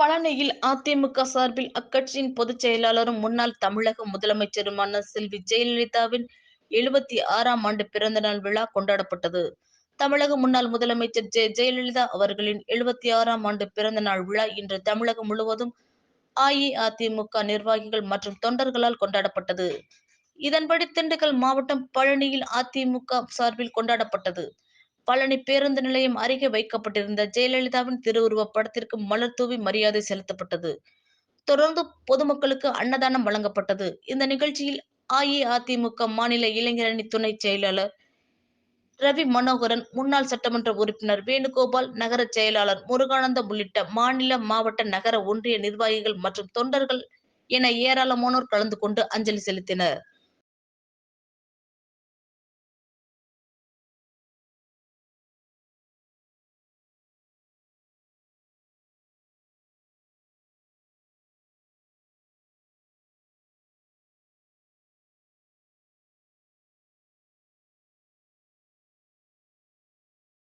பழனியில் அதிமுக சார்பில் அக்கட்சியின் பொதுச் செயலாளரும் முன்னாள் தமிழக முதலமைச்சருமான செல்வி ஜெயலலிதாவின் எழுபத்தி ஆறாம் ஆண்டு பிறந்த நாள் விழா கொண்டாடப்பட்டது. தமிழக முன்னாள் முதலமைச்சர் ஜெ. ஜெயலலிதா அவர்களின் எழுபத்தி ஆறாம் ஆண்டு பிறந்த நாள் விழா இன்று தமிழகம் முழுவதும் அஇஅதிமுக நிர்வாகிகள் மற்றும் தொண்டர்களால் கொண்டாடப்பட்டது. இதன்படி திண்டுக்கல் மாவட்டம் பழனியில் அதிமுக சார்பில் கொண்டாடப்பட்டது. பழனி பேருந்து நிலையம் அருகே வைக்கப்பட்டிருந்த ஜெயலலிதாவின் திருவுருவப் படத்திற்கு மலர் தூவி மரியாதை செலுத்தப்பட்டது. தொடர்ந்து பொதுமக்களுக்கு அன்னதானம் வழங்கப்பட்டது. இந்த நிகழ்ச்சியில் அஇஅதிமுக மாநில இளைஞரணி துணைச் செயலாளர் ரவி மனோகரன், முன்னாள் சட்டமன்ற உறுப்பினர் வேணுகோபால், நகர செயலாளர் முருகானந்தம் உள்ளிட்ட மாநில, மாவட்ட, நகர, ஒன்றிய நிர்வாகிகள் மற்றும் தொண்டர்கள் என ஏராளமானோர் கலந்து கொண்டு அஞ்சலி செலுத்தினர்.